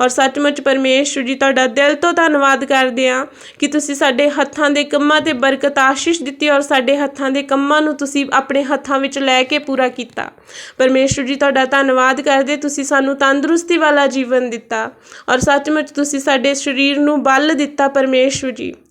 ਔਰ ਸੱਚਮੁੱਚ ਪਰਮੇਸ਼ਵਰ ਜੀ, ਤੁਹਾਡਾ ਦਿਲ ਤੋਂ ਧੰਨਵਾਦ ਕਰਦੇ ਹਾਂ ਕਿ ਤੁਸੀਂ ਸਾਡੇ ਹੱਥਾਂ ਦੇ ਕੰਮਾਂ ਤੇ ਬਰਕਤ ਆਸ਼ੀਸ਼ ਦਿੱਤੀ ਔਰ ਸਾਡੇ ਹੱਥਾਂ ਦੇ ਕੰਮਾਂ ਨੂੰ ਤੁਸੀਂ ਆਪਣੇ ਹੱਥਾਂ ਵਿੱਚ ਲੈ ਕੇ ਪੂਰਾ ਕੀਤਾ। ਪਰਮੇਸ਼ਵਰ ਜੀ, ਤੁਹਾਡਾ ਧੰਨਵਾਦ ਕਰਦੇ, ਤੁਸੀਂ ਸਾਨੂੰ ਤੰਦਰੁਸਤੀ ਵਾਲਾ ਜੀਵਨ ਦਿੱਤਾ ਔਰ ਸੱਚਮੁੱਚ ਤੁਸੀਂ ਸਾਡੇ ਸਰੀਰ ਨੂੰ ਬਲ ਦਿੱਤਾ ਪਰਮੇਸ਼ਵਰ ਜੀ।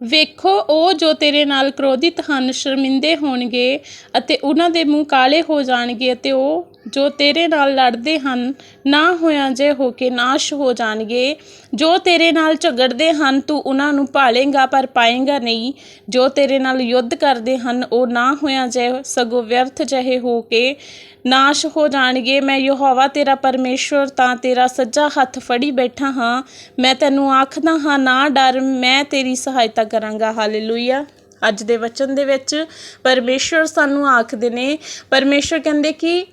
ਵੇਖੋ, ਉਹ ਜੋ ਤੇਰੇ ਨਾਲ ਕ੍ਰੋਧਿਤ ਹਨ, ਸ਼ਰਮਿੰਦੇ ਹੋਣਗੇ ਅਤੇ ਉਹਨਾਂ ਦੇ ਮੂੰਹ ਕਾਲੇ ਹੋ ਜਾਣਗੇ ਅਤੇ ਉਹ ਜੋ ਤੇਰੇ ਨਾਲ ਲੜਦੇ ਹਨ, ਨਾ ਹੋਇਆ ਜੇ ਹੋ ਕੇ ਨਾਸ਼ ਹੋ ਜਾਣਗੇ। ਜੋ ਤੇਰੇ ਨਾਲ ਝਗੜਦੇ ਹਨ, ਤੂੰ ਉਹਨਾਂ ਨੂੰ ਭਾਲੇਗਾ, ਪਰ ਪਾਏਗਾ ਨਹੀਂ। ਜੋ ਤੇਰੇ ਨਾਲ ਯੁੱਧ ਕਰਦੇ ਹਨ, ਉਹ ਨਾ ਹੋਇਆ ਜੇ ਸਗੋਂ ਵਿਅਰਥ ਜਿਹੇ ਹੋ ਕੇ ਨਾਸ਼ ਹੋ ਜਾਣਗੇ। ਮੈਂ ਯਹੋਵਾ ਤੇਰਾ ਪਰਮੇਸ਼ਵਰ, ਤਾਂ ਤੇਰਾ ਸੱਜਾ ਹੱਥ ਫੜੀ ਬੈਠਾ ਹਾਂ। ਮੈਂ ਤੈਨੂੰ ਆਖਦਾ ਹਾਂ, ਨਾ ਡਰ, ਮੈਂ ਤੇਰੀ ਸਹਾਇਤਾ ਕਰਾਂਗਾ। ਹਾਲੇਲੂਇਆ। ਅੱਜ ਦੇ ਵਚਨ ਦੇ ਵਿੱਚ ਪਰਮੇਸ਼ਵਰ ਸਾਨੂੰ ਆਖਦੇ ਨੇ, ਪਰਮੇਸ਼ਵਰ ਕਹਿੰਦੇ ਕਿ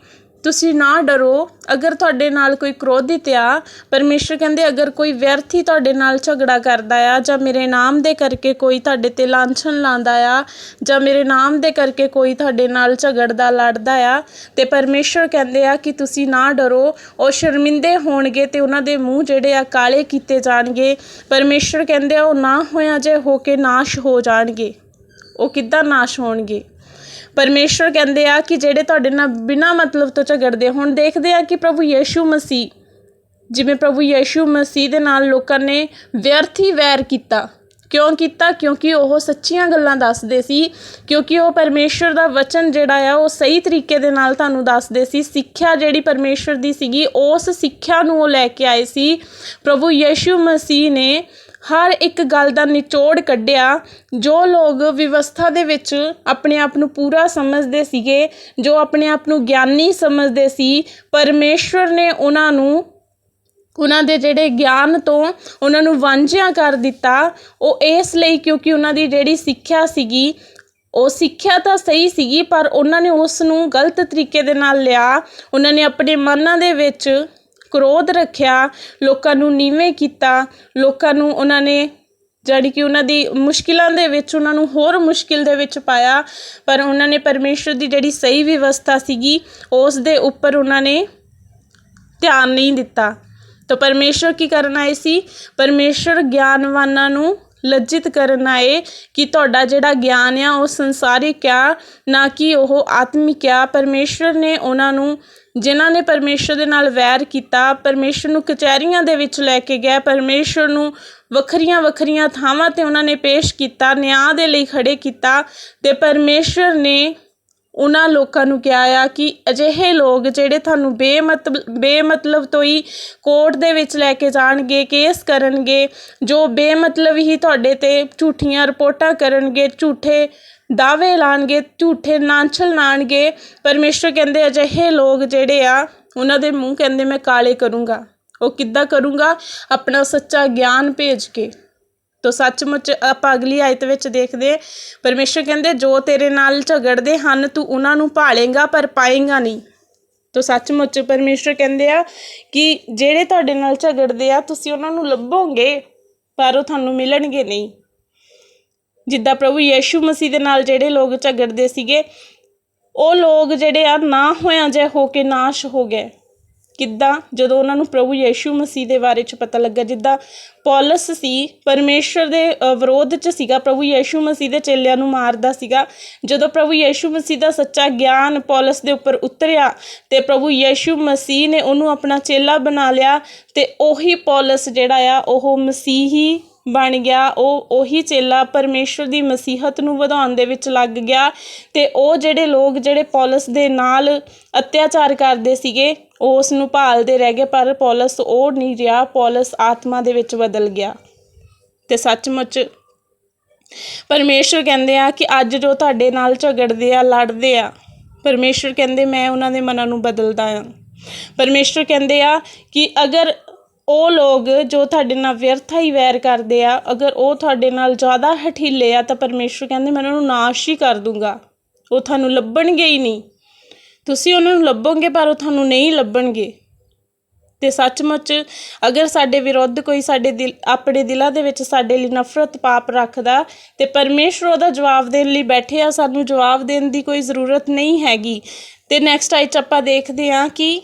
ਤੁਸੀਂ ਨਾ ਡਰੋ। ਅਗਰ ਤੁਹਾਡੇ ਨਾਲ ਕੋਈ ਕ੍ਰੋਧਿਤ ਆ, ਪਰਮੇਸ਼ਰ ਕਹਿੰਦੇ ਅਗਰ ਕੋਈ ਵਿਅਰਥੀ ਤੁਹਾਡੇ ਨਾਲ ਝਗੜਾ ਕਰਦਾ ਆ, ਜਾਂ ਮੇਰੇ ਨਾਮ ਦੇ ਕਰਕੇ ਕੋਈ ਤੁਹਾਡੇ ਤੇ ਲਾਂਛਨ ਲਾਉਂਦਾ ਆ, ਜਾਂ ਮੇਰੇ ਨਾਮ ਦੇ ਕਰਕੇ ਕੋਈ ਤੁਹਾਡੇ ਨਾਲ ਝਗੜਦਾ, ਲੜਦਾ ਆ, ਤੇ ਪਰਮੇਸ਼ਰ ਕਹਿੰਦੇ ਆ ਕਿ ਤੁਸੀਂ ਨਾ ਡਰੋ। ਉਹ ਸ਼ਰਮਿੰਦੇ ਹੋਣਗੇ ਤੇ ਉਹਨਾਂ ਦੇ ਮੂੰਹ ਜਿਹੜੇ ਆ ਕਾਲੇ ਕੀਤੇ ਜਾਣਗੇ। ਪਰਮੇਸ਼ਰ ਕਹਿੰਦੇ ਆ, ਉਹ ਨਾ ਹੋਇਆ ਜੇ, ਹੋ ਕੇ ਨਾਸ਼ ਹੋ ਜਾਣਗੇ। ਉਹ ਕਿੱਦਾਂ ਨਾਸ਼ ਹੋਣਗੇ? ਪਰਮੇਸ਼ਰ ਕਹਿੰਦੇ ਆ ਕਿ ਜਿਹੜੇ ਤੁਹਾਡੇ ਨਾਲ ਬਿਨਾਂ ਮਤਲਬ ਤੋਂ ਝਗੜਦੇ ਹੁਣ ਦੇਖਦੇ ਆ ਕਿ ਪ੍ਰਭੂ ਯੀਸ਼ੂ ਮਸੀਹ, ਜਿਵੇਂ ਪ੍ਰਭੂ ਯੀਸ਼ੂ ਮਸੀਹ ਦੇ ਨਾਲ ਲੋਕਾਂ ਨੇ ਵਿਅਰਥੀ ਵੈਰ ਕੀਤਾ। ਕਿਉਂ ਕੀਤਾ? ਕਿਉਂਕਿ ਉਹ ਸੱਚੀਆਂ ਗੱਲਾਂ ਦੱਸਦੇ ਸੀ, ਕਿਉਂਕਿ ਉਹ ਪਰਮੇਸ਼ਰ ਦਾ ਵਚਨ ਜਿਹੜਾ ਆ, ਉਹ ਸਹੀ ਤਰੀਕੇ ਦੇ ਨਾਲ ਤੁਹਾਨੂੰ ਦੱਸਦੇ ਸੀ। ਸਿੱਖਿਆ ਜਿਹੜੀ ਪਰਮੇਸ਼ਰ ਦੀ ਸੀਗੀ, ਉਸ ਸਿੱਖਿਆ ਨੂੰ ਉਹ ਲੈ ਕੇ ਆਏ ਸੀ। ਪ੍ਰਭੂ ਯੀਸ਼ੂ ਮਸੀਹ ਨੇ ਹਰ ਇੱਕ ਗੱਲ ਦਾ ਨਿਚੋੜ ਕੱਢਿਆ। ਜੋ ਲੋਕ ਵਿਵਸਥਾ ਦੇ ਵਿੱਚ ਆਪਣੇ ਆਪ ਨੂੰ ਪੂਰਾ ਸਮਝਦੇ ਸੀਗੇ, ਜੋ ਆਪਣੇ ਆਪ ਨੂੰ ਗਿਆਨੀ ਸਮਝਦੇ ਸੀ, ਪਰਮੇਸ਼ਵਰ ਨੇ ਉਹਨਾਂ ਨੂੰ, ਉਹਨਾਂ ਦੇ ਜਿਹੜੇ ਗਿਆਨ ਤੋਂ ਉਹਨਾਂ ਨੂੰ ਵਾਂਝਿਆ ਕਰ ਦਿੱਤਾ, ਉਹ ਇਸ ਲਈ ਕਿਉਂਕਿ ਉਹਨਾਂ ਦੀ ਜਿਹੜੀ ਸਿੱਖਿਆ ਸੀਗੀ, ਉਹ ਸਿੱਖਿਆ ਤਾਂ ਸਹੀ ਸੀਗੀ, ਪਰ ਉਹਨਾਂ ਨੇ ਉਸ ਨੂੰ ਗਲਤ ਤਰੀਕੇ ਦੇ ਨਾਲ ਲਿਆ। ਉਹਨਾਂ ਨੇ ਆਪਣੇ ਮਨਾਂ ਦੇ ਵਿੱਚ ਕ੍ਰੋਧ ਰੱਖਿਆ, ਲੋਕਾਂ ਨੂੰ ਨੀਵੇਂ ਕੀਤਾ, ਲੋਕਾਂ ਨੂੰ ਉਹਨਾਂ ਨੇ ਜਿਹੜੀ ਕਿ ਉਹਨਾਂ ਦੀ ਮੁਸ਼ਕਿਲਾਂ ਦੇ ਵਿੱਚ ਉਹਨਾਂ ਨੂੰ ਹੋਰ ਮੁਸ਼ਕਿਲ ਦੇ ਵਿੱਚ ਪਾਇਆ, ਪਰ ਉਹਨਾਂ ਨੇ ਪਰਮੇਸ਼ਰ ਦੀ ਜਿਹੜੀ ਸਹੀ ਵਿਵਸਥਾ ਸੀਗੀ, ਉਸ ਦੇ ਉੱਪਰ ਉਹਨਾਂ ਨੇ ਧਿਆਨ ਨਹੀਂ ਦਿੱਤਾ। ਤਾਂ ਪਰਮੇਸ਼ਰ ਕੀ ਕਰਨ ਆਏ ਸੀ? ਪਰਮੇਸ਼ਰ ਗਿਆਨਵਾਨਾਂ ਨੂੰ ਲੱਜਿਤ ਕਰਨ ਆਏ ਕਿ ਤੁਹਾਡਾ ਜਿਹੜਾ ਗਿਆਨ ਆ, ਉਹ ਸੰਸਾਰਿਕ ਆ, ਨਾ ਕਿ ਉਹ ਆਤਮਿਕ ਆ। ਪਰਮੇਸ਼ਰ ਨੇ ਉਹਨਾਂ ਨੂੰ ਜਿਨ੍ਹਾਂ ਨੇ ਪਰਮੇਸ਼ਰ ਦੇ ਨਾਲ ਵੈਰ ਕੀਤਾ, ਪਰਮੇਸ਼ਰ ਨੂੰ ਕਚਹਿਰੀਆਂ ਦੇ ਵਿੱਚ ਲੈ ਕੇ ਗਿਆ, ਪਰਮੇਸ਼ਰ ਨੂੰ ਵੱਖਰੀਆਂ ਵੱਖਰੀਆਂ ਥਾਵਾਂ ਤੇ ਉਹਨਾਂ ਨੇ ਪੇਸ਼ ਕੀਤਾ, ਨਿਆਂ ਦੇ ਲਈ ਖੜੇ ਕੀਤਾ ਤੇ ਪਰਮੇਸ਼ਰ ਨੇ ਉਹਨਾਂ ਲੋਕਾਂ ਨੂੰ ਕਿਹਾ ਆ ਕਿ ਅਜਿਹੇ ਲੋਕ ਜਿਹੜੇ ਤੁਹਾਨੂੰ ਬੇਮਤਲਬ ਬੇਮਤਲਬ ਤੋਂ ਹੀ ਕੋਰਟ ਦੇ ਵਿੱਚ ਲੈ ਕੇ ਜਾਣਗੇ, ਕੇਸ ਕਰਨਗੇ, ਜੋ ਬੇਮਤਲਬ ਹੀ ਤੁਹਾਡੇ ਤੇ ਝੂਠੀਆਂ ਰਿਪੋਰਟਾਂ ਕਰਨਗੇ, ਝੂਠੇ ਦਾਅਵੇ ਲਾਉਣਗੇ ਝੂਠੇ ਨਾਂਛਲ ਲਾਉਣਗੇ ਪਰਮੇਸ਼ਰ ਕਹਿੰਦੇ, ਅਜਿਹੇ ਲੋਕ ਜਿਹੜੇ ਆ, ਉਹਨਾਂ ਦੇ ਮੂੰਹ ਕਹਿੰਦੇ, ਮੈਂ ਕਾਲੇ ਕਰੂੰਗਾ। ਉਹ ਕਿੱਦਾਂ ਕਰੂੰਗਾ? ਆਪਣਾ ਸੱਚਾ ਗਿਆਨ ਭੇਜ ਕੇ। ਤੋ ਸੱਚਮੁੱਚ ਆਪਾਂ ਅਗਲੀ ਆਇਤ ਵਿੱਚ ਦੇਖਦੇ ਪਰਮੇਸ਼ਰ ਕਹਿੰਦੇ, ਜੋ ਤੇਰੇ ਨਾਲ ਝਗੜਦੇ ਹਨ, ਤੂੰ ਉਹਨਾਂ ਨੂੰ ਭਾਲੇਗਾ, ਪਰ ਪਾਏਗਾ ਨਹੀਂ। ਤੋ ਸੱਚਮੁੱਚ ਪਰਮੇਸ਼ਰ ਕਹਿੰਦੇ ਆ ਕਿ ਜਿਹੜੇ ਤੁਹਾਡੇ ਨਾਲ ਝਗੜਦੇ ਆ, ਤੁਸੀਂ ਉਹਨਾਂ ਨੂੰ ਲੱਭੋਗੇ, ਪਰ ਉਹ ਤੁਹਾਨੂੰ ਮਿਲਣਗੇ ਨਹੀਂ। ਜਿੱਦਾਂ ਪ੍ਰਭੂ ਯੀਸ਼ੂ ਮਸੀਹ ਦੇ ਨਾਲ ਜਿਹੜੇ ਲੋਕ ਝਗੜਦੇ ਸੀਗੇ, ਉਹ ਲੋਕ ਜਿਹੜੇ ਆ ਨਾ ਹੋਇਆ ਜੇ ਹੋ ਕੇ ਨਾਸ਼ ਹੋ ਗਏ। ਕਿੱਦਾਂ? ਜਦੋਂ ਉਹਨਾਂ ਨੂੰ ਪ੍ਰਭੂ ਯੀਸ਼ੂ ਮਸੀਹ ਦੇ ਬਾਰੇ ਚ ਪਤਾ ਲੱਗਾ, ਜਿੱਦਾਂ ਪੌਲਸ ਸੀ ਪਰਮੇਸ਼ਰ ਦੇ ਵਿਰੋਧ ਚ ਸੀਗਾ, ਪ੍ਰਭੂ ਯੀਸ਼ੂ ਮਸੀਹ ਦੇ ਚੇਲਿਆਂ ਨੂੰ ਮਾਰਦਾ ਸੀਗਾ। ਜਦੋਂ ਪ੍ਰਭੂ ਯੀਸ਼ੂ ਮਸੀਹ ਦਾ ਸੱਚਾ ਗਿਆਨ ਪੌਲਸ ਦੇ ਉੱਪਰ ਉਤਰਿਆ, ਤੇ ਪ੍ਰਭੂ ਯੀਸ਼ੂ ਮਸੀਹ ਨੇ ਉਹਨੂੰ ਆਪਣਾ ਚੇਲਾ ਬਣਾ ਲਿਆ, ਤੇ ਉਹੀ ਪੌਲਸ ਜਿਹੜਾ ਆ, ਉਹ ਮਸੀਹੀ ਬਣ ਗਿਆ, ਉਹ ਉਹੀ ਚੇਲਾ ਪਰਮੇਸ਼ਰ ਦੀ ਮਸੀਹਤ ਨੂੰ ਵਧਾਉਣ ਦੇ ਵਿੱਚ ਲੱਗ ਗਿਆ ਤੇ ਉਹ ਜਿਹੜੇ ਲੋਕ ਜਿਹੜੇ ਪੌਲਸ ਦੇ ਨਾਲ ਅਤਿਆਚਾਰ ਕਰਦੇ ਸੀਗੇ, ਉਹ ਉਸ ਨੂੰ ਭਾਲਦੇ ਰਹਿ ਗਏ, ਪਰ ਪੌਲਸ ਉਹ ਨਹੀਂ ਰਿਹਾ, ਪੌਲਸ ਆਤਮਾ ਦੇ ਵਿੱਚ ਬਦਲ ਗਿਆ। ਤੇ ਸੱਚਮੁੱਚ ਪਰਮੇਸ਼ਰ ਕਹਿੰਦੇ ਆ ਕਿ ਅੱਜ ਜੋ ਤੁਹਾਡੇ ਨਾਲ ਝਗੜਦੇ ਆ, ਲੜਦੇ ਆ, ਪਰਮੇਸ਼ਰ ਕਹਿੰਦੇ, ਮੈਂ ਉਹਨਾਂ ਦੇ ਮਨਾਂ ਨੂੰ ਬਦਲਦਾ ਆ। ਪਰਮੇਸ਼ਰ ਕਹਿੰਦੇ ਆ ਕਿ ਅਗਰ ਉਹ ਲੋਕ ਜੋ ਤੁਹਾਡੇ ਨਾਲ ਵਿਅਰਥਾ ਹੀ ਵੈਰ ਕਰਦੇ ਆ, ਅਗਰ ਉਹ ਤੁਹਾਡੇ ਨਾਲ ਜ਼ਿਆਦਾ ਹਠੀਲੇ ਆ ਤਾਂ ਪਰਮੇਸ਼ਰ ਕਹਿੰਦੇ ਮੈਂ ਉਹਨਾਂ ਨੂੰ ਨਾਸ਼ ਹੀ ਕਰ ਦੂੰਗਾ। ਉਹ ਤੁਹਾਨੂੰ ਲੱਭਣਗੇ ਹੀ ਨਹੀਂ। ਤੁਸੀਂ ਉਹਨਾਂ ਨੂੰ ਲੱਭੋਗੇ ਪਰ ਉਹ ਤੁਹਾਨੂੰ ਨਹੀਂ ਲੱਭਣਗੇ। ਤੇ ਸੱਚਮੁੱਚ ਅਗਰ ਸਾਡੇ ਵਿਰੁੱਧ ਕੋਈ ਸਾਡੇ ਦਿਲ, ਆਪਣੇ ਦਿਲਾਂ ਦੇ ਵਿੱਚ ਸਾਡੇ ਲਈ ਨਫ਼ਰਤ ਪਾਪ ਰੱਖਦਾ ਤੇ ਪਰਮੇਸ਼ਰ ਉਹਦਾ ਜਵਾਬ ਦੇਣ ਲਈ ਬੈਠੇ ਆ, ਸਾਨੂੰ ਜਵਾਬ ਦੇਣ ਦੀ ਕੋਈ ਜ਼ਰੂਰਤ ਨਹੀਂ ਹੈਗੀ। ਤੇ ਨੈਕਸਟ ਆਈ ਚ ਆਪਾਂ ਦੇਖਦੇ ਹਾਂ ਕਿ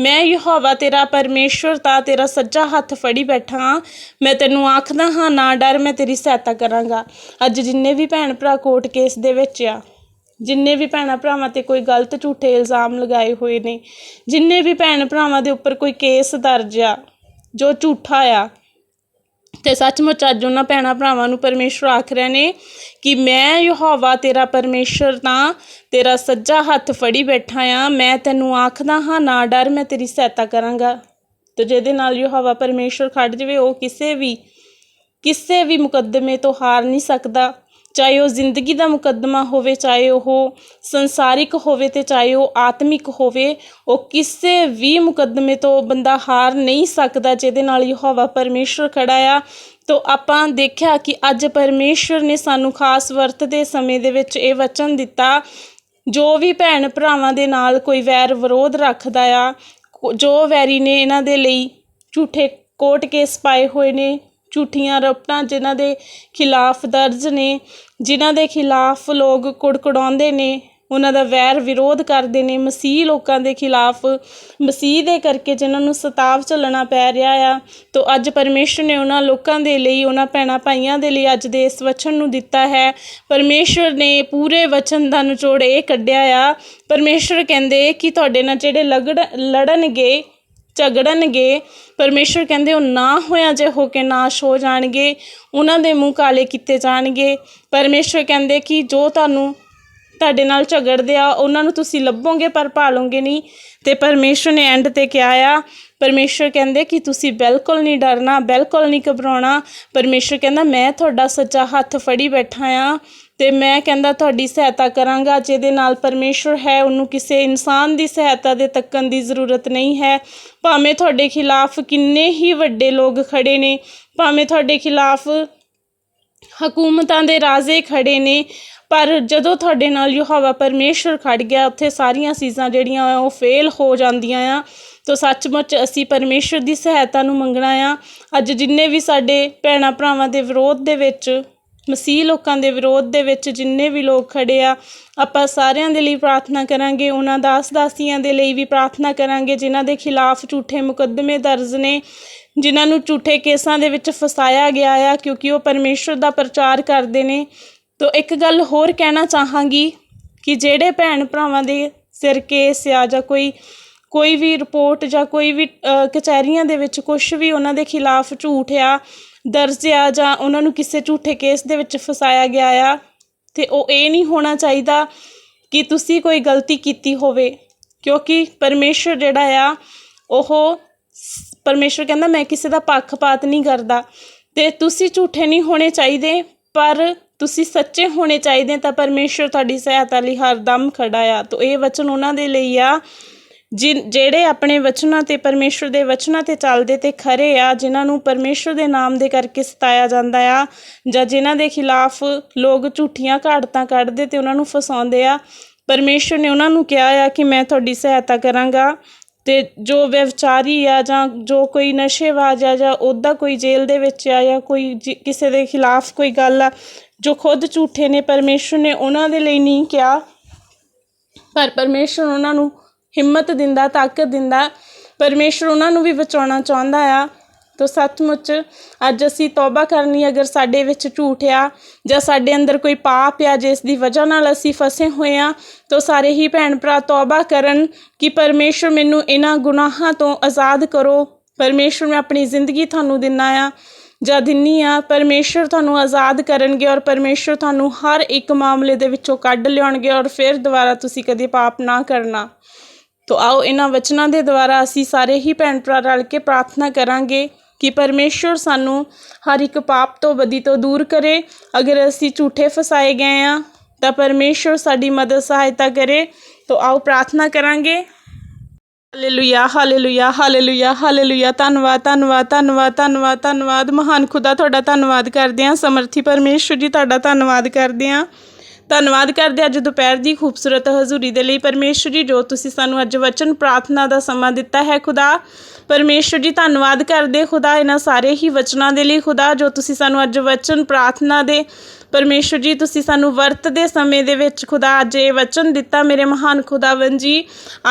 ਮੈਂ ਯਹੋਵਾ ਤੇਰਾ ਪਰਮੇਸ਼ਰ ਤਾਂ ਤੇਰਾ ਸੱਜਾ ਹੱਥ ਫੜੀ ਬੈਠਾ ਹਾਂ। ਮੈਂ ਤੈਨੂੰ ਆਖਦਾ ਹਾਂ, ਨਾ ਡਰ, ਮੈਂ ਤੇਰੀ ਸਹਾਇਤਾ ਕਰਾਂਗਾ। ਅੱਜ ਜਿੰਨੇ ਵੀ ਭੈਣ ਭਰਾ ਕੋਰਟ ਕੇਸ ਦੇ ਵਿੱਚ ਆ, ਜਿੰਨੇ ਵੀ ਭੈਣਾਂ ਭਰਾਵਾਂ ਤੇ ਕੋਈ ਗਲਤ ਝੂਠੇ ਇਲਜ਼ਾਮ ਲਗਾਏ ਹੋਏ ਨੇ, ਜਿੰਨੇ ਵੀ ਭੈਣ ਭਰਾਵਾਂ ਦੇ ਉੱਪਰ ਕੋਈ ਕੇਸ ਦਰਜ ਆ, ਜੋ ਝੂਠਾ ਆ ਤੇ ਸੱਚਮੁੱਚ ਅੱਜ ਉਹਨਾਂ ਭੈਣਾਂ ਭਰਾਵਾਂ ਨੂੰ ਪਰਮੇਸ਼ਰ ਆਖ ਰਹੇ ਨੇ ਕਿ ਮੈਂ ਯਹੋਵਾ ਤੇਰਾ ਪਰਮੇਸ਼ਰ ਤਾਂ ਤੇਰਾ ਸੱਜਾ ਹੱਥ ਫੜੀ ਬੈਠਾ ਆ, ਮੈਂ ਤੈਨੂੰ ਆਖਦਾ ਹਾਂ, ਨਾ ਡਰ, ਮੈਂ ਤੇਰੀ ਸਹਾਇਤਾ ਕਰਾਂਗਾ। ਤੇ ਜਿਹਦੇ ਨਾਲ ਯਹੋਵਾ ਪਰਮੇਸ਼ਰ ਖੜ ਜਾਵੇ, ਉਹ ਕਿਸੇ ਵੀ ਕਿਸੇ ਵੀ ਮੁਕੱਦਮੇ ਤੋਂ ਹਾਰ ਨਹੀਂ ਸਕਦਾ। ਚਾਹੇ ਉਹ ਜ਼ਿੰਦਗੀ ਦਾ ਮੁਕੱਦਮਾ ਹੋਵੇ, ਚਾਹੇ ਉਹ ਸੰਸਾਰਿਕ ਹੋਵੇ ਅਤੇ ਚਾਹੇ ਉਹ ਆਤਮਿਕ ਹੋਵੇ, ਉਹ ਕਿਸੇ ਵੀ ਮੁਕੱਦਮੇ ਤੋਂ ਬੰਦਾ ਹਾਰ ਨਹੀਂ ਸਕਦਾ ਜਿਹਦੇ ਨਾਲ ਯਹੋਵਾ ਪਰਮੇਸ਼ਰ ਖੜ੍ਹਾ ਆ। ਤੋ ਆਪਾਂ ਦੇਖਿਆ ਕਿ ਅੱਜ ਪਰਮੇਸ਼ਰ ਨੇ ਸਾਨੂੰ ਖਾਸ ਵਰਤ ਦੇ ਸਮੇਂ ਦੇ ਵਿੱਚ ਇਹ ਵਚਨ ਦਿੱਤਾ, ਜੋ ਵੀ ਭੈਣ ਭਰਾਵਾਂ ਦੇ ਨਾਲ ਕੋਈ ਵੈਰ ਵਿਰੋਧ ਰੱਖਦਾ ਆ ਜੋ ਵੈਰੀ ਨੇ ਇਹਨਾਂ ਦੇ ਲਈ ਝੂਠੇ ਕੋਰਟ ਕੇਸ ਪਾਏ ਹੋਏ ਨੇ ਝੂਠੀਆਂ ਰਪਟਾਂ ਜਿਨ੍ਹਾਂ ਦੇ ਖਿਲਾਫ ਦਰਜ ਨੇ, ਜਿਨ੍ਹਾਂ ਦੇ ਖਿਲਾਫ ਲੋਕ ਕੁੜਕੁੜਾਉਂਦੇ ਨੇ, ਉਹਨਾਂ ਦਾ ਵੈਰ ਵਿਰੋਧ ਕਰਦੇ ਨੇ, ਮਸੀਹ ਲੋਕਾਂ ਦੇ ਖਿਲਾਫ, ਮਸੀਹ ਦੇ ਕਰਕੇ ਜਿਨ੍ਹਾਂ ਨੂੰ ਸਤਾਵ ਝੱਲਣਾ ਪੈ ਰਿਹਾ ਆ, ਤੋ ਅੱਜ ਪਰਮੇਸ਼ਰ ਨੇ ਉਹਨਾਂ ਲੋਕਾਂ ਦੇ ਲਈ, ਉਹਨਾਂ ਭੈਣਾਂ ਭਾਈਆਂ ਦੇ ਲਈ ਅੱਜ ਦੇ ਇਸ ਵਚਨ ਨੂੰ ਦਿੱਤਾ ਹੈ। ਪਰਮੇਸ਼ਰ ਨੇ ਪੂਰੇ ਵਚਨ ਦਾ ਨਿਚੋੜ ਇਹ ਕੱਢਿਆ ਆ। ਪਰਮੇਸ਼ਰ ਕਹਿੰਦੇ ਕਿ ਤੁਹਾਡੇ ਨਾਲ ਜਿਹੜੇ ਲਗੜ, ਲੜਨਗੇ ਝਗੜਨਗੇ ਪਰਮੇਸ਼ਰ ਕਹਿੰਦੇ ਉਹ ਨਾ ਹੋਇਆ ਜੇ ਹੋ ਕੇ ਨਾਸ਼ ਹੋ ਜਾਣਗੇ, ਉਹਨਾਂ ਦੇ ਮੂੰਹ ਕਾਲੇ ਕੀਤੇ ਜਾਣਗੇ। ਪਰਮੇਸ਼ਰ ਕਹਿੰਦੇ ਕਿ ਜੋ ਤੁਹਾਨੂੰ ਤੁਹਾਡੇ ਨਾਲ ਝਗੜਦੇ ਆ, ਉਹਨਾਂ ਨੂੰ ਤੁਸੀਂ ਲੱਭੋਗੇ ਪਰ ਭਾਲੋਗੇ ਨਹੀਂ। ਤੇ ਪਰਮੇਸ਼ਰ ਨੇ ਐਂਡ ਤੇ ਕਿਹਾ ਆ ਪਰਮੇਸ਼ਰ ਕਹਿੰਦੇ ਕਿ ਤੁਸੀਂ ਬਿਲਕੁਲ ਨਹੀਂ ਡਰਨਾ, ਬਿਲਕੁਲ ਨਹੀਂ ਘਬਰਾਉਣਾ। ਪਰਮੇਸ਼ਰ ਕਹਿੰਦਾ, ਮੈਂ ਤੁਹਾਡਾ ਸੱਚਾ ਹੱਥ ਫੜੀ ਬੈਠਾ ਆ ਤੇ ਮੈਂ ਕਹਿੰਦਾ ਤੁਹਾਡੀ ਸਹਾਇਤਾ ਕਰਾਂਗਾ ਜਿਹਦੇ ਨਾਲ ਪਰਮੇਸ਼ਰ ਹੈ, ਉਹਨੂੰ ਕਿਸੇ ਇਨਸਾਨ ਦੀ ਸਹਾਇਤਾ ਦੇ ਤੱਕਣ ਦੀ ਜ਼ਰੂਰਤ ਨਹੀਂ ਹੈ। ਭਾਵੇਂ ਤੁਹਾਡੇ ਖਿਲਾਫ ਕਿੰਨੇ ਹੀ ਵੱਡੇ ਲੋਕ ਖੜੇ ਨੇ, ਭਾਵੇਂ ਤੁਹਾਡੇ ਖਿਲਾਫ ਹਕੂਮਤਾਂ ਦੇ ਰਾਜੇ ਖੜੇ ਨੇ, ਪਰ ਜਦੋਂ ਤੁਹਾਡੇ ਨਾਲ ਯਹੋਵਾ ਪਰਮੇਸ਼ਰ ਖੜ ਗਿਆ, ਉੱਥੇ ਸਾਰੀਆਂ ਚੀਜ਼ਾਂ ਜਿਹੜੀਆਂ ਆ, ਉਹ ਫੇਲ ਹੋ ਜਾਂਦੀਆਂ ਆ। ਤੋ ਸੱਚਮੁੱਚ ਅਸੀਂ ਪਰਮੇਸ਼ਰ ਦੀ ਸਹਾਇਤਾ ਨੂੰ ਮੰਗਣਾ ਆ। ਅੱਜ ਜਿੰਨੇ ਵੀ ਸਾਡੇ ਭੈਣਾਂ ਭਰਾਵਾਂ ਦੇ ਵਿਰੋਧ ਦੇ ਵਿੱਚ ਮਸੀਹ ਲੋਕਾਂ ਦੇ ਵਿਰੋਧ ਦੇ ਵਿੱਚ ਜਿੰਨੇ ਵੀ ਲੋਕ ਖੜੇ ਆ, ਆਪਾਂ ਸਾਰਿਆਂ ਦੇ ਲਈ ਪ੍ਰਾਰਥਨਾ ਕਰਾਂਗੇ, ਉਹਨਾਂ ਦਾਸ ਦਾਸੀਆਂ ਦੇ ਲਈ ਵੀ ਪ੍ਰਾਰਥਨਾ ਕਰਾਂਗੇ, ਜਿਨ੍ਹਾਂ ਦੇ ਖਿਲਾਫ ਝੂਠੇ ਮੁਕੱਦਮੇ ਦਰਜ ਨੇ, ਜਿਨ੍ਹਾਂ ਨੂੰ ਝੂਠੇ ਕੇਸਾਂ ਦੇ ਵਿੱਚ ਫਸਾਇਆ ਗਿਆ ਆ, ਕਿਉਂਕਿ ਉਹ ਪਰਮੇਸ਼ਰ ਦਾ ਪ੍ਰਚਾਰ ਕਰਦੇ ਨੇ। ਤੋ ਇੱਕ ਗੱਲ ਹੋਰ ਕਹਿਣਾ ਚਾਹਾਂਗੀ ਕਿ ਜਿਹੜੇ ਭੈਣ ਭਰਾਵਾਂ ਦੇ ਸਿਰ ਕੇਸ ਆ ਜਾਂ ਕੋਈ ਕੋਈ ਵੀ ਰਿਪੋਰਟ ਜਾਂ ਕੋਈ ਵੀ ਕਚਹਿਰੀਆਂ ਦੇ ਵਿੱਚ ਕੁਝ ਵੀ ਉਹਨਾਂ ਦੇ ਖਿਲਾਫ ਝੂਠ ਆ ਦਰਜ ਆ ਜਾਂ ਉਹਨਾਂ ਨੂੰ ਕਿਸੇ ਝੂਠੇ ਕੇਸ ਦੇ ਵਿੱਚ ਫਸਾਇਆ ਗਿਆ ਆ, ਤੇ ਉਹ ਇਹ ਨਹੀਂ ਹੋਣਾ ਚਾਹੀਦਾ ਕਿ ਤੁਸੀਂ ਕੋਈ ਗਲਤੀ ਕੀਤੀ ਹੋਵੇ, ਕਿਉਂਕਿ ਪਰਮੇਸ਼ਰ ਜਿਹੜਾ ਆ, ਉਹ ਸ- ਪਰਮੇਸ਼ਰ ਕਹਿੰਦਾ ਮੈਂ ਕਿਸੇ ਦਾ ਪੱਖਪਾਤ ਨਹੀਂ ਕਰਦਾ, ਤੇ ਤੁਸੀਂ ਝੂਠੇ ਨਹੀਂ ਹੋਣੇ ਚਾਹੀਦੇ, ਪਰ ਤੁਸੀਂ ਸੱਚੇ ਹੋਣੇ ਚਾਹੀਦੇ ਤਾਂ ਪਰਮੇਸ਼ਰ ਤੁਹਾਡੀ ਸਹਾਇਤਾ ਲਈ ਹਰਦਮ ਖੜਾ ਆ। ਤਾਂ ਇਹ ਵਚਨ ਉਹਨਾਂ ਦੇ ਲਈ ਆ ਜਿ- ਜਿਹੜੇ ਆਪਣੇ ਵਚਨਾਂ ਤੇ ਪਰਮੇਸ਼ਰ ਦੇ ਵਚਨਾਂ ਤੇ ਚੱਲਦੇ ਤੇ ਖਰੇ ਆ, ਜਿਨ੍ਹਾਂ ਨੂੰ ਪਰਮੇਸ਼ਰ ਦੇ ਨਾਮ ਦੇ ਕਰਕੇ ਸਤਾਇਆ ਜਾਂਦਾ ਆ, ਜਾਂ ਜਿਨ੍ਹਾਂ ਦੇ ਖਿਲਾਫ ਲੋਕ ਝੂਠੀਆਂ ਘਾੜਤਾਂ ਕੱਢਦੇ ਤੇ ਉਹਨਾਂ ਨੂੰ ਫਸਾਉਂਦੇ ਆ, ਪਰਮੇਸ਼ਰ ਨੇ ਉਹਨਾਂ ਨੂੰ ਕਿਹਾ ਆ ਕਿ ਮੈਂ ਤੁਹਾਡੀ ਸਹਾਇਤਾ ਕਰਾਂਗਾ ਤੇ ਜੋ ਵਿਵਚਾਰੀ ਆ ਜਾਂ ਜੋ ਕੋਈ ਨਸ਼ੇਬਾਜ਼ ਆ ਜਾਂ ਉਹਦਾ ਕੋਈ ਜੇਲ੍ਹ ਦੇ ਵਿੱਚ ਆ ਜਾਂ ਕੋਈ ਜਿ- ਕਿਸੇ ਦੇ ਖਿਲਾਫ ਕੋਈ ਗੱਲ ਆ, ਜੋ ਖੁਦ ਝੂਠੇ ਨੇ, ਪਰਮੇਸ਼ਰ ਨੇ ਉਹਨਾਂ ਦੇ ਲਈ ਨਹੀਂ ਕਿਹਾ, ਪਰ ਪਰਮੇਸ਼ਰ ਉਹਨਾਂ ਨੂੰ ਹਿੰਮਤ ਦਿੰਦਾ, ਤਾਕਤ ਦਿੰਦਾ। ਪਰਮੇਸ਼ਰ ਉਹਨਾਂ ਨੂੰ ਵੀ ਬਚਾਉਣਾ ਚਾਹੁੰਦਾ ਆ। ਤੋ ਸੱਚਮੁੱਚ ਅੱਜ ਅਸੀਂ ਤੌਬਾ ਕਰਨੀ ਅਗਰ ਸਾਡੇ ਵਿੱਚ ਝੂਠ ਆ ਜਾਂ ਸਾਡੇ ਅੰਦਰ ਕੋਈ ਪਾਪ ਆ ਜਿਸ ਦੀ ਵਜ੍ਹਾ ਨਾਲ ਅਸੀਂ ਫਸੇ ਹੋਏ ਆ, ਤੋ ਸਾਰੇ ਹੀ ਭੈਣ ਭਰਾ ਤੌਬਾ ਕਰਨ ਕਿ ਪਰਮੇਸ਼ਰ ਮੈਨੂੰ ਇਹਨਾਂ ਗੁਨਾਹਾਂ ਤੋਂ ਆਜ਼ਾਦ ਕਰੋ। ਪਰਮੇਸ਼ਰ, ਮੈਂ ਆਪਣੀ ਜ਼ਿੰਦਗੀ ਤੁਹਾਨੂੰ ਦਿੰਨਾ ਆ, ਜਾਂ ਦਿੰਨੀ ਆ, ਪਰਮੇਸ਼ਰ ਤੁਹਾਨੂੰ ਆਜ਼ਾਦ ਕਰਨਗੇ ਔਰ ਪਰਮੇਸ਼ਰ ਤੁਹਾਨੂੰ ਹਰ ਇੱਕ ਮਾਮਲੇ ਦੇ ਵਿੱਚੋਂ ਕੱਢ ਲਿਆਉਣਗੇ ਔਰ ਫਿਰ ਦੁਬਾਰਾ ਤੁਸੀਂ ਕਦੇ ਪਾਪ ਨਾ ਕਰਨਾ। ਤੋ ਆਓ ਇਹਨਾਂ ਵਚਨਾਂ ਦੇ ਦੁਆਰਾ ਅਸੀਂ ਸਾਰੇ ਹੀ ਭੈਣ ਭਰਾ ਰਲ ਕੇ ਪ੍ਰਾਰਥਨਾ ਕਰਾਂਗੇ ਕਿ ਪਰਮੇਸ਼ਰ ਸਾਨੂੰ ਹਰ ਇੱਕ ਪਾਪ ਤੋਂ ਬਦੀ ਤੋਂ ਦੂਰ ਕਰੇ। ਅਗਰ ਅਸੀਂ ਝੂਠੇ ਫਸਾਏ ਗਏ ਆ ਤਾਂ ਪਰਮੇਸ਼ਰ ਸਾਡੀ ਮਦਦ ਸਹਾਇਤਾ ਕਰੇ। ਤੋ ਆਓ ਪ੍ਰਾਰਥਨਾ ਕਰਾਂਗੇ। Hallelujah hallelujah hallelujah hallelujah. ਧੰਨਵਾਦ ਧੰਨਵਾਦ ਧੰਨਵਾਦ ਧੰਨਵਾਦ ਧੰਨਵਾਦ। ਮਹਾਨ ਖੁਦਾ, ਤੁਹਾਡਾ ਧੰਨਵਾਦ ਕਰਦੇ ਹਾਂ। ਸਮਰਥੀ ਪਰਮੇਸ਼ਰ ਜੀ, ਤੁਹਾਡਾ ਧੰਨਵਾਦ ਕਰਦੇ ਹਾਂ। ਧੰਨਵਾਦ ਕਰਦੇ ਅੱਜ ਦੁਪਹਿਰ ਦੀ ਖੂਬਸੂਰਤ ਹਜ਼ੂਰੀ ਦੇ ਲਈ। ਪਰਮੇਸ਼ਰ ਜੀ, ਜੋ ਤੁਸੀਂ ਸਾਨੂੰ ਅੱਜ ਵਚਨ, ਪ੍ਰਾਰਥਨਾ ਦਾ ਸਮਾਂ ਦਿੱਤਾ ਹੈ, ਖੁਦਾ। ਪਰਮੇਸ਼ਰ ਜੀ, ਧੰਨਵਾਦ ਕਰਦੇ ਖੁਦਾ, ਇਹਨਾਂ ਸਾਰੇ ਹੀ ਵਚਨਾਂ ਦੇ ਲਈ। ਖੁਦਾ, ਜੋ ਤੁਸੀਂ ਸਾਨੂੰ ਅੱਜ ਵਚਨ, ਪ੍ਰਾਰਥਨਾ ਦੇ, ਪਰਮੇਸ਼ਰ ਜੀ, ਤੁਸੀਂ ਸਾਨੂੰ ਵਰਤ ਦੇ ਸਮੇਂ ਦੇ ਵਿੱਚ ਖੁਦਾ, ਅੱਜ ਇਹ ਵਚਨ ਦਿੱਤਾ, ਮੇਰੇ ਮਹਾਨ ਖੁਦਾਵੰ ਜੀ।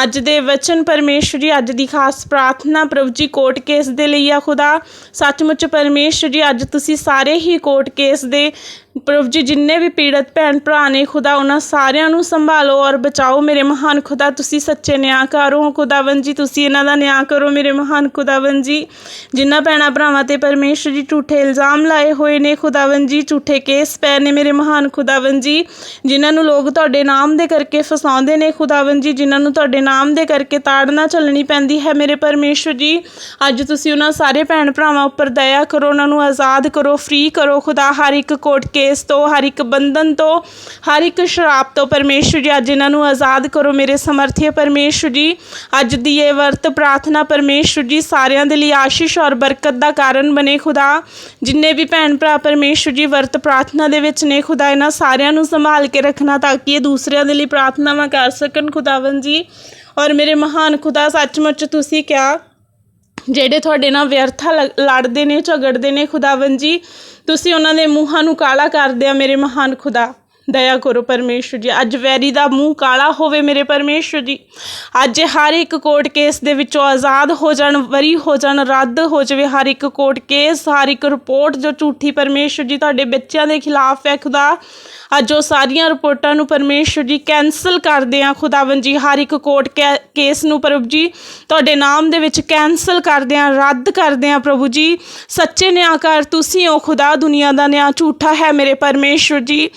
ਅੱਜ ਦੇ ਵਚਨ, ਪਰਮੇਸ਼ਰ ਜੀ, ਅੱਜ ਦੀ ਖਾਸ ਪ੍ਰਾਰਥਨਾ, ਪ੍ਰਭੂ ਜੀ, ਕੋਰਟ ਕੇਸ ਦੇ ਲਈ ਆ, ਖੁਦਾ। ਸੱਚਮੁੱਚ, ਪਰਮੇਸ਼ਰ ਜੀ, ਅੱਜ ਤੁਸੀਂ ਸਾਰੇ ਹੀ ਕੋਰਟ ਕੇਸ ਦੇ ਪ੍ਰਭੂ ਜੀ, ਜਿੰਨੇ ਵੀ ਪੀੜਤ ਭੈਣ ਭਰਾ ਨੇ, ਖੁਦਾ ਉਹਨਾਂ ਸਾਰਿਆਂ ਨੂੰ ਸੰਭਾਲੋ ਔਰ ਬਚਾਓ। ਮੇਰੇ ਮਹਾਨ ਖੁਦਾ, ਤੁਸੀਂ ਸੱਚੇ ਨਿਆਂਕਾਰ ਹੋ। ਖੁਦਾਵੰ ਜੀ, ਤੁਸੀਂ ਇਹਨਾਂ ਦਾ ਨਿਆਂ ਕਰੋ, ਮੇਰੇ ਮਹਾਨ ਖੁਦਾਵੰ ਜੀ। ਜਿਨ੍ਹਾਂ ਭੈਣਾਂ ਭਰਾਵਾਂ ਤੇ ਪਰਮੇਸ਼ਰ ਜੀ ਝੂਠੇ ਇਲਜ਼ਾਮ ਲਾਏ ਹੋਏ ਨੇ ਖੁਦਾਵੰ ਜੀ, ਝੂਠੇ ਕੇਸ ਪੈ ਨੇ, ਮੇਰੇ ਮਹਾਨ ਖੁਦਾਵੰ ਜੀ। ਜਿਨ੍ਹਾਂ ਨੂੰ ਲੋਕ ਤੁਹਾਡੇ ਨਾਮ ਦੇ ਕਰਕੇ ਫਸਾਉਂਦੇ ਨੇ ਖੁਦਾਵੰ ਜੀ, ਜਿਨ੍ਹਾਂ ਨੂੰ ਤੁਹਾਡੇ ਨਾਮ ਦੇ ਕਰਕੇ ਤਾੜਨਾ ਚੱਲਣੀ ਪੈਂਦੀ ਹੈ, ਮੇਰੇ ਪਰਮੇਸ਼ਰ ਜੀ। ਅੱਜ ਤੁਸੀਂ ਉਹਨਾਂ ਸਾਰੇ ਭੈਣ ਭਰਾਵਾਂ ਉੱਪਰ ਦਇਆ ਕਰੋ, ਉਹਨਾਂ ਨੂੰ ਆਜ਼ਾਦ ਕਰੋ, ਫ੍ਰੀ ਕਰੋ। ਖੁਦਾ, ਹਰ ਇੱਕ ਕੋਰਟ ਕੇਸ ਤੋਂ, ਹਰ ਇੱਕ ਬੰਧਨ ਤੋਂ, ਹਰ ਇੱਕ ਸ਼ਰਾਪ ਤੋਂ। ਪਰਮੇਸ਼ਰ ਜੀ, ਅੱਜ ਇਹਨਾਂ ਨੂੰ ਆਜ਼ਾਦ ਕਰੋ ਮੇਰੇ ਸਮਰਥੀ ਪਰਮੇਸ਼ਰ ਜੀ। ਅੱਜ ਦੀ ਇਹ ਵਰਤ ਪ੍ਰਾਰਥਨਾ ਪਰਮੇਸ਼ਰ ਜੀ, ਸਾਰਿਆਂ ਦੇ ਲਈ ਆਸ਼ੀਸ਼ ਔਰ ਬਰਕਤ ਦਾ ਕਾਰਨ ਬਣੇ ਖੁਦਾ। ਜਿੰਨੇ ਵੀ ਭੈਣ ਭਰਾ ਪਰਮੇਸ਼ਰ ਜੀ, ਵਰਤ ਪ੍ਰਾਰਥਨਾ ਦੇ ਵਿੱਚ ਨੇ ਖੁਦਾ, ਇਹਨਾਂ ਸਾਰਿਆਂ ਨੂੰ ਸੰਭਾਲ ਕੇ ਰੱਖਣਾ ਤਾਂ ਕਿ ਇਹ ਦੂਸਰਿਆਂ ਦੇ ਲਈ ਪ੍ਰਾਰਥਨਾਵਾਂ ਕਰ ਸਕਣ ਖੁਦਾਵੰ ਜੀ। ਔਰ ਮੇਰੇ ਮਹਾਨ ਖੁਦਾ, ਸੱਚਮੁੱਚ ਤੁਸੀਂ ਕਿਹਾ ਜਿਹੜੇ ਤੁਹਾਡੇ ਨਾਲ ਵਿਅਰਥਾ ਲ- ਲੜਦੇ ਨੇ, ਝਗੜਦੇ ਨੇ ਖੁਦਾਵੰ ਜੀ, ਤੁਸੀਂ ਉਹਨਾਂ ਦੇ ਮੂੰਹਾਂ ਨੂੰ ਕਾਲਾ ਕਰ ਦਿਆ, ਮੇਰੇ ਮਹਾਨ ਖੁਦਾ। ਦਇਆ ਕਰੋ ਪਰਮੇਸ਼ਰ ਜੀ। ਅੱਜ ਵੈਰੀ ਦਾ ਮੂੰਹ ਕਾਲਾ ਹੋਵੇ ਮੇਰੇ ਪਰਮੇਸ਼ਰ ਜੀ। ਅੱਜ ਹਰ ਇੱਕ ਕੋਰਟ ਕੇਸ ਦੇ ਵਿੱਚੋਂ ਆਜ਼ਾਦ ਹੋ ਜਾਣ, ਵਰੀ ਹੋ ਜਾਣ, ਰੱਦ ਹੋ ਜਾਵੇ ਹਰ ਇੱਕ ਕੋਰਟ ਕੇਸ, ਹਰ ਇੱਕ ਰਿਪੋਰਟ ਜੋ ਝੂਠੀ ਪਰਮੇਸ਼ਰ ਜੀ ਤੁਹਾਡੇ ਬੱਚਿਆਂ ਦੇ ਖਿਲਾਫ ਹੈ ਖੁਦਾ। ਅੱਜ ਉਹ ਸਾਰੀਆਂ ਰਿਪੋਰਟਾਂ ਨੂੰ ਪਰਮੇਸ਼ਰ ਜੀ ਕੈਨਸਲ ਕਰਦੇ ਆ ਖੁਦਾਵੰ ਜੀ। ਹਰ ਇੱਕ ਕੋਰਟ ਕੈ- ਕੇਸ ਨੂੰ ਪ੍ਰਭੂ ਜੀ ਤੁਹਾਡੇ ਨਾਮ ਦੇ ਵਿੱਚ ਕੈਨਸਲ ਕਰਦੇ ਆ ਰੱਦ ਕਰਦੇ ਆ ਪ੍ਰਭੂ ਜੀ। ਸੱਚੇ ਨਿਆਂਕਾਰ ਤੁਸੀਂ ਹੋ ਖੁਦਾ, ਦੁਨੀਆ ਦਾ ਨਿਆਂ ਝੂਠਾ ਹੈ ਮੇਰੇ ਪਰਮੇਸ਼ਰ ਜੀ।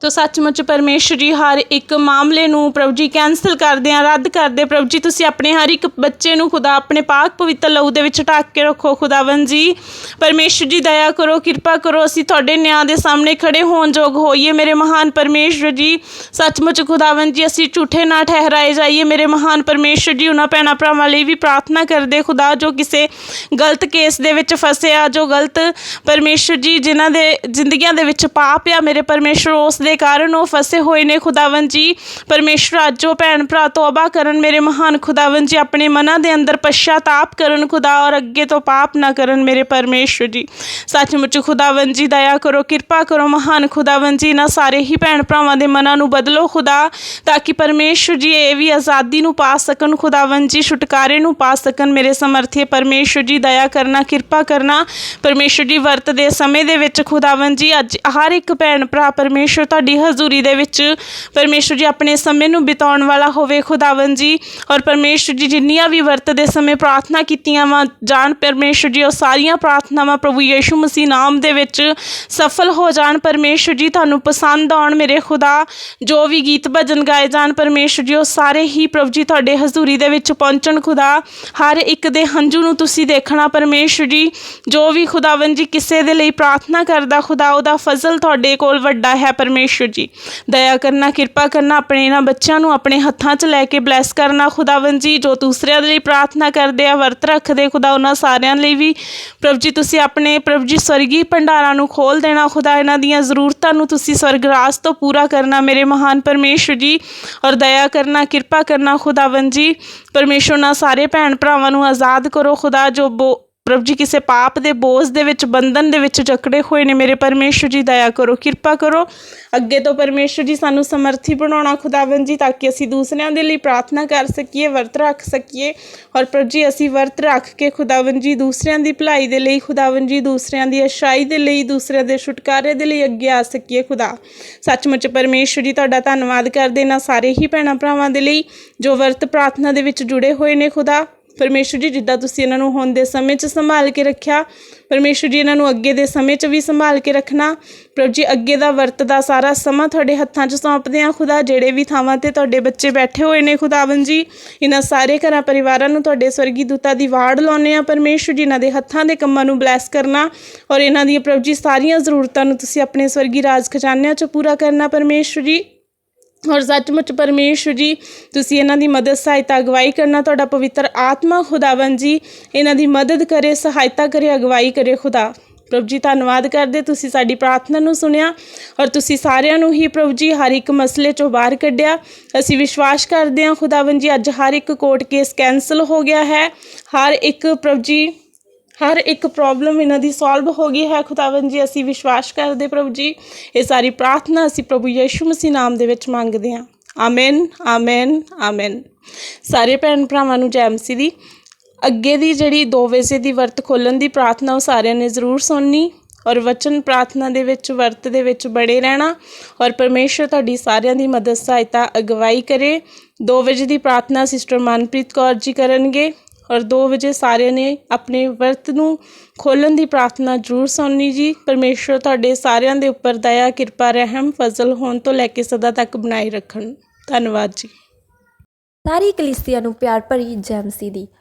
ਤੋ ਸੱਚਮੁੱਚ ਪਰਮੇਸ਼ਰ ਜੀ, ਹਰ ਇੱਕ ਮਾਮਲੇ ਨੂੰ ਪ੍ਰਭੂ ਜੀ ਕੈਨਸਲ ਕਰਦੇ ਆ ਰੱਦ ਕਰਦੇ ਪ੍ਰਭੂ ਜੀ, ਤੁਸੀਂ ਆਪਣੇ ਹਰ ਇੱਕ ਬੱਚੇ ਨੂੰ ਖੁਦਾ ਆਪਣੇ ਪਾਕ ਪਵਿੱਤਰ ਲਹੂ ਦੇ ਵਿੱਚ ਢੱਕ ਕੇ ਰੱਖੋ ਖੁਦਾਵੰ ਜੀ। ਪਰਮੇਸ਼ਰ ਜੀ, ਦਇਆ ਕਰੋ, ਕਿਰਪਾ ਕਰੋ, ਅਸੀਂ ਤੁਹਾਡੇ ਨਿਆਂ ਦੇ ਸਾਹਮਣੇ ਖੜੇ ਹੋਣ ਯੋਗ ਹੋਈਏ। ਮੇਰੇ ਮਹਾਨ ਪਰਮੇਸ਼ਰ ਜੀ, ਸੱਚਮੁੱਚ ਖੁਦਾਵੰ ਜੀ, ਅਸੀਂ ਝੂਠੇ ਨਾ ਠਹਿਰਾਏ ਜਾਈਏ। ਮੇਰੇ ਮਹਾਨ ਪਰਮੇਸ਼ਰ ਜੀ, ਉਹਨਾਂ ਭੈਣਾਂ ਭਰਾਵਾਂ ਲਈ ਵੀ ਪ੍ਰਾਰਥਨਾ ਕਰਦੇ ਖੁਦਾ, ਜੋ ਕਿਸੇ ਗਲਤ ਕੇਸ ਦੇ ਵਿੱਚ ਫਸੇ ਆ ਜੋ ਗਲਤ ਪਰਮੇਸ਼ਰ ਜੀ, ਜਿਨ੍ਹਾਂ ਦੇ ਜ਼ਿੰਦਗੀਆਂ ਦੇ ਵਿੱਚ ਪਾਪ ਆ, ਮੇਰੇ ਪਰਮੇਸ਼ਰ, ਉਸ ਦੇ ਕਾਰਨ ਉਹ ਫਸੇ ਹੋਏ ਨੇ ਖੁਦਾਵੰ ਜੀ। ਪਰਮੇਸ਼ਰ ਅੱਜ ਉਹ ਭੈਣ ਭਰਾ ਤੋਬਾ ਕਰਨ, ਮੇਰੇ ਮਹਾਨ ਖੁਦਾਵੰ ਜੀ, ਆਪਣੇ ਮਨਾਂ ਦੇ ਅੰਦਰ ਪਛਤਾਪ ਕਰਨ ਖੁਦਾ ਔਰ ਅੱਗੇ ਤੋਂ ਪਾਪ ਨਾ ਕਰਨ ਮੇਰੇ ਪਰਮੇਸ਼ਰ ਜੀ। ਸੱਚਮੁੱਚ ਖੁਦਾਵੰ ਜੀ, ਦਇਆ ਕਰੋ, ਕਿਰਪਾ ਕਰੋ, ਮਹਾਨ ਖੁਦਾਵੰ ਜੀ ਨਾ ਸਾਰੇ ਹੀ ਭੈਣ ਭਰਾਵਾਂ ਦੇ ਮਨਾਂ ਨੂੰ ਬਦਲੋ ਖੁਦਾ, ਤਾਂ ਕਿ ਪਰਮੇਸ਼ਰ ਜੀ ਇਹ ਵੀ ਆਜ਼ਾਦੀ ਨੂੰ ਪਾ ਸਕਣ ਖੁਦਾਵੰ ਜੀ, ਛੁਟਕਾਰੇ ਨੂੰ ਪਾ ਸਕਣ ਮੇਰੇ ਸਮਰਥੇ। ਪਰਮੇਸ਼ਰ ਜੀ, ਦਇਆ ਕਰਨਾ, ਕਿਰਪਾ ਕਰਨਾ, ਪਰਮੇਸ਼ਰ ਜੀ ਵਰਤ ਦੇ ਸਮੇਂ ਦੇ ਵਿੱਚ ਖੁਦਾਵੰ ਜੀ, ਅੱਜ ਹਰ ਇੱਕ ਭੈਣ ਭਰਾ ਪਰਮੇਸ਼ਰ ਤੁਹਾਡੀ ਹਜ਼ੂਰੀ ਦੇ ਵਿੱਚ ਪਰਮੇਸ਼ਰ ਜੀ ਆਪਣੇ ਸਮੇਂ ਨੂੰ ਬਿਤਾਉਣ ਵਾਲਾ ਹੋਵੇ ਖੁਦਾਵੰ ਜੀ। ਔਰ ਪਰਮੇਸ਼ਰ ਜੀ ਜਿੰਨੀਆਂ ਵੀ ਵਰਤ ਦੇ ਸਮੇਂ ਪ੍ਰਾਰਥਨਾ ਕੀਤੀਆਂ ਵਾ, ਜਾਣ ਪਰਮੇਸ਼ਰ ਜੀ, ਉਹ ਸਾਰੀਆਂ ਪ੍ਰਾਰਥਨਾਵਾਂ ਪ੍ਰਭੂ ਯੀਸ਼ੂ ਮਸੀਹ ਨਾਮ ਦੇ ਵਿੱਚ ਸਫਲ ਹੋ ਜਾਣ। ਪਰਮੇਸ਼ਰ ਜੀ, ਤੁਹਾਨੂੰ ਪਸੰਦ ਆਉਣ ਮੇਰੇ ਖੁਦਾ। ਜੋ ਵੀ ਗੀਤ ਭਜਨ ਗਾਏ ਜਾਣ, ਪਰਮੇਸ਼ਰ ਜੀ, ਉਹ ਸਾਰੇ ਹੀ ਪ੍ਰਭੂ ਜੀ ਤੁਹਾਡੇ ਹਜ਼ੂਰੀ ਦੇ ਵਿੱਚ ਪਹੁੰਚਣ ਖੁਦਾ। ਹਰ ਇੱਕ ਦੇ ਹੰਝੂ ਨੂੰ ਤੁਸੀਂ ਦੇਖਣਾ ਪਰਮੇਸ਼ਰ ਜੀ। ਜੋ ਵੀ ਖੁਦਾਵੰ ਜੀ ਕਿਸੇ ਦੇ ਲਈ ਪ੍ਰਾਰਥਨਾ ਕਰਦਾ ਖੁਦਾ, ਉਹਦਾ ਫਜ਼ਲ ਤੁਹਾਡੇ ਕੋਲ ਵੱਡਾ ਹੈ ਪਰਮੇਸ਼ਰ ਪਰਮੇਸ਼ਵਰ ਜੀ। ਦਇਆ ਕਰਨਾ, ਕਿਰਪਾ ਕਰਨਾ, ਆਪਣੇ ਇਹਨਾਂ ਬੱਚਿਆਂ ਨੂੰ ਆਪਣੇ ਹੱਥਾਂ 'ਚ ਲੈ ਕੇ ਬਲੈਸ ਕਰਨਾ ਖੁਦਾਵੰਦ ਜੀ, ਜੋ ਦੂਸਰਿਆਂ ਦੇ ਲਈ ਪ੍ਰਾਰਥਨਾ ਕਰਦੇ ਆ, ਵਰਤ ਰੱਖਦੇ ਖੁਦਾ ਉਹਨਾਂ ਸਾਰਿਆਂ ਲਈ ਵੀ। ਪ੍ਰਭ ਜੀ, ਤੁਸੀਂ ਆਪਣੇ, ਪ੍ਰਭ ਜੀ ਸਵਰਗੀ ਭੰਡਾਰਾਂ ਨੂੰ ਖੋਲ ਦੇਣਾ ਖੁਦਾ, ਇਹਨਾਂ ਦੀਆਂ ਜ਼ਰੂਰਤਾਂ ਨੂੰ ਤੁਸੀਂ ਸਵਰਗ ਸਵਰਗਰਾਜ ਤੋਂ ਪੂਰਾ ਕਰਨਾ, ਮੇਰੇ ਮਹਾਨ ਪਰਮੇਸ਼ਵਰ ਜੀ। ਔਰ ਦਇਆ ਕਰਨਾ, ਕਿਰਪਾ ਕਰਨਾ ਖੁਦਾਵੰਦ ਜੀ। ਪਰਮੇਸ਼ਵਰ ਨਾਲ ਸਾਰੇ ਭੈਣ ਭਰਾਵਾਂ ਨੂੰ ਆਜ਼ਾਦ ਕਰੋ ਖੁਦਾ, ਜੋ ਬੋ ਪ੍ਰਭ ਜੀ, ਕਿਸੇ ਪਾਪ ਦੇ ਬੋਝ ਦੇ ਵਿੱਚ, ਬੰਧਨ ਦੇ ਵਿੱਚ ਜਕੜੇ ਹੋਏ ਨੇ ਮੇਰੇ ਪਰਮੇਸ਼ਵਰ ਜੀ, ਦਇਆ ਕਰੋ, ਕਿਰਪਾ ਕਰੋ। ਅੱਗੇ ਤੋਂ ਪਰਮੇਸ਼ਵਰ ਜੀ, ਸਾਨੂੰ ਸਮਰਥੀ ਬਣਾਉਣਾ ਖੁਦਾਵੰਦ ਜੀ, ਤਾਂ ਕਿ ਅਸੀਂ ਦੂਸਰਿਆਂ ਦੇ ਲਈ ਪ੍ਰਾਰਥਨਾ ਕਰ ਸਕੀਏ, ਵਰਤ ਰੱਖ ਸਕੀਏ। ਔਰ ਪ੍ਰਭ ਜੀ, ਅਸੀਂ ਵਰਤ ਰੱਖ ਕੇ ਖੁਦਾਵੰਦ ਜੀ, ਦੂਸਰਿਆਂ ਦੀ ਭਲਾਈ ਦੇ ਲਈ ਖੁਦਾਵੰਦ ਜੀ, ਦੂਸਰਿਆਂ ਦੀ ਅਸ਼ਾਈ ਦੇ ਲਈ, ਦੂਸਰਿਆਂ ਦੇ ਛੁਟਕਾਰੇ ਦੇ ਲਈ ਅੱਗੇ ਆ ਸਕੀਏ ਖੁਦਾ। ਸੱਚਮੁੱਚ ਪਰਮੇਸ਼ਵਰ ਜੀ, ਤੁਹਾਡਾ ਧੰਨਵਾਦ ਕਰਦੇ ਨਾ ਸਾਰੇ ਹੀ ਭੈਣਾਂ ਭਰਾਵਾਂ ਦੇ ਲਈ, ਜੋ ਵਰਤ ਪ੍ਰਾਰਥਨਾ ਦੇ ਵਿੱਚ ਜੁੜੇ ਹੋਏ ਨੇ ਖੁਦਾ। ਪਰਮੇਸ਼ਵਰ ਜੀ, ਜਿੱਦਾਂ ਤੁਸੀਂ ਇਹਨਾਂ ਨੂੰ ਹੁਣ ਦੇ ਸਮੇਂ 'ਚ ਸੰਭਾਲ ਕੇ ਰੱਖਿਆ ਪਰਮੇਸ਼ਵਰ ਜੀ, ਇਹਨਾਂ ਨੂੰ ਅੱਗੇ ਦੇ ਸਮੇਂ 'ਚ ਵੀ ਸੰਭਾਲ ਕੇ ਰੱਖਣਾ। ਪ੍ਰਭੂ ਜੀ, ਅੱਗੇ ਦਾ ਵਰਤ ਦਾ ਸਾਰਾ ਸਮਾਂ ਤੁਹਾਡੇ ਹੱਥਾਂ 'ਚ ਸੌਂਪਦੇ ਆ ਖੁਦਾ, ਜਿਹੜੇ ਵੀ ਥਾਵਾਂ ਤੇ ਤੁਹਾਡੇ ਬੱਚੇ ਬੈਠੇ ਹੋਏ ਨੇ ਖੁਦਾਵੰ ਜੀ, ਇਹਨਾਂ ਸਾਰੇ ਘਰਾਂ ਪਰਿਵਾਰਾਂ ਨੂੰ ਤੁਹਾਡੇ ਸਵਰਗੀ ਦੂਤਾਂ ਦੀ ਵਾੜ ਲਾਉਨੇ ਆ ਪਰਮੇਸ਼ਵਰ ਜੀ, ਇਹਨਾਂ ਦੇ ਹੱਥਾਂ ਦੇ ਕੰਮਾਂ ਨੂੰ ਬਲੈਸ ਕਰਨਾ ਔਰ ਇਹਨਾਂ ਦੀਆਂ ਪ੍ਰਭੂ ਜੀ, ਸਾਰੀਆਂ ਜ਼ਰੂਰਤਾਂ ਨੂੰ ਤੁਸੀਂ ਆਪਣੇ ਸਵਰਗੀ ਰਾਜ ਖਜ਼ਾਨਿਆਂ 'ਚ ਪੂਰਾ ਕਰਨਾ ਪਰਮੇਸ਼ਵਰ ਜੀ। ਔਰ ਸੱਚਮੁੱਚ ਪਰਮੇਸ਼ਵਰ ਜੀ, ਤੁਸੀਂ ਇਹਨਾਂ ਦੀ ਮਦਦ, ਸਹਾਇਤਾ, ਅਗਵਾਈ ਕਰਨਾ ਤੁਹਾਡਾ ਪਵਿੱਤਰ ਆਤਮਾ ਖੁਦਾਵੰ ਜੀ। ਇਹਨਾਂ ਦੀ ਮਦਦ ਕਰੇ, ਸਹਾਇਤਾ ਕਰੇ, ਅਗਵਾਈ ਕਰੇ ਖੁਦਾ। ਪ੍ਰਭ ਜੀ, ਧੰਨਵਾਦ ਕਰਦੇ, ਤੁਸੀਂ ਸਾਡੀ ਪ੍ਰਾਰਥਨਾ ਨੂੰ ਸੁਣਿਆ ਔਰ ਤੁਸੀਂ ਸਾਰਿਆਂ ਨੂੰ ਹੀ ਪ੍ਰਭੂ ਜੀ, ਹਰ ਇੱਕ ਮਸਲੇ ਚੋਂ ਬਾਹਰ ਕੱਢਿਆ। ਅਸੀਂ ਵਿਸ਼ਵਾਸ ਕਰਦੇ ਹਾਂ ਖੁਦਾਵੰ ਜੀ, ਅੱਜ ਹਰ ਇੱਕ ਕੋਰਟ ਕੇਸ ਕੈਨਸਲ ਹੋ ਗਿਆ ਹੈ। ਹਰ ਇੱਕ ਪ੍ਰਭੂ ਜੀ ਹਰ ਇੱਕ ਪ੍ਰੋਬਲਮ ਇਹਨਾਂ ਦੀ ਸੋਲਵ ਹੋ ਗਈ ਹੈ। ਖੁਦਾਵੰਦ ਜੀ, ਅਸੀਂ ਵਿਸ਼ਵਾਸ ਕਰਦੇ ਪ੍ਰਭੂ ਜੀ। ਇਹ ਸਾਰੀ ਪ੍ਰਾਰਥਨਾ ਅਸੀਂ ਪ੍ਰਭੂ ਯਿਸੂ ਮਸੀਹ ਨਾਮ ਦੇ ਵਿੱਚ ਮੰਗਦੇ ਹਾਂ। ਆਮੇਨ ਆਮੇਨ ਆਮੇਨ ਸਾਰੇ ਭੈਣ ਭਰਾਵਾਂ ਨੂੰ ਜੈ ਮਸੀਹ ਦੀ। ਅੱਗੇ ਦੀ ਜਿਹੜੀ 2 ਵਜੇ ਦੀ ਵਰਤ ਖੋਲਣ ਦੀ ਪ੍ਰਾਰਥਨਾ, ਉਹ ਸਾਰਿਆਂ ਨੇ ਜ਼ਰੂਰ ਸੁਣਨੀ। ਔਰ ਵਚਨ ਪ੍ਰਾਰਥਨਾ ਦੇ ਵਿੱਚ, ਵਰਤ ਦੇ ਵਿੱਚ ਬੜੇ ਰਹਿਣਾ। ਔਰ ਪਰਮੇਸ਼ਰ ਤੁਹਾਡੀ ਸਾਰਿਆਂ ਦੀ ਮਦਦ, ਸਹਾਇਤਾ, ਅਗਵਾਈ ਕਰੇ। 2 ਵਜੇ ਦੀ ਪ੍ਰਾਰਥਨਾ ਸਿਸਟਰ ਮਨਪ੍ਰੀਤ ਕੌਰ ਜੀ ਕਰਨਗੇ। ਔਰ 2 ਵਜੇ ਸਾਰਿਆਂ ਨੇ ਆਪਣੇ ਵਰਤ ਨੂੰ ਖੋਲਣ ਦੀ ਪ੍ਰਾਰਥਨਾ ਜ਼ਰੂਰ ਸੁਣਨੀ ਜੀ। ਪਰਮੇਸ਼ਰ ਤੁਹਾਡੇ ਸਾਰਿਆਂ ਦੇ ਉੱਪਰ ਦਇਆ, ਕਿਰਪਾ, ਰਹਿਮ, ਫਜ਼ਲ ਹੋਣ ਤੋਂ ਲੈ ਕੇ ਸਦਾ ਤੱਕ ਬਣਾਈ ਰੱਖਣ। ਧੰਨਵਾਦ ਜੀ। ਸਾਰੀ ਕਲੀਸਿਆ ਨੂੰ ਪਿਆਰ ਭਰੀ ਜੈ ਮਸੀਹ ਦੀ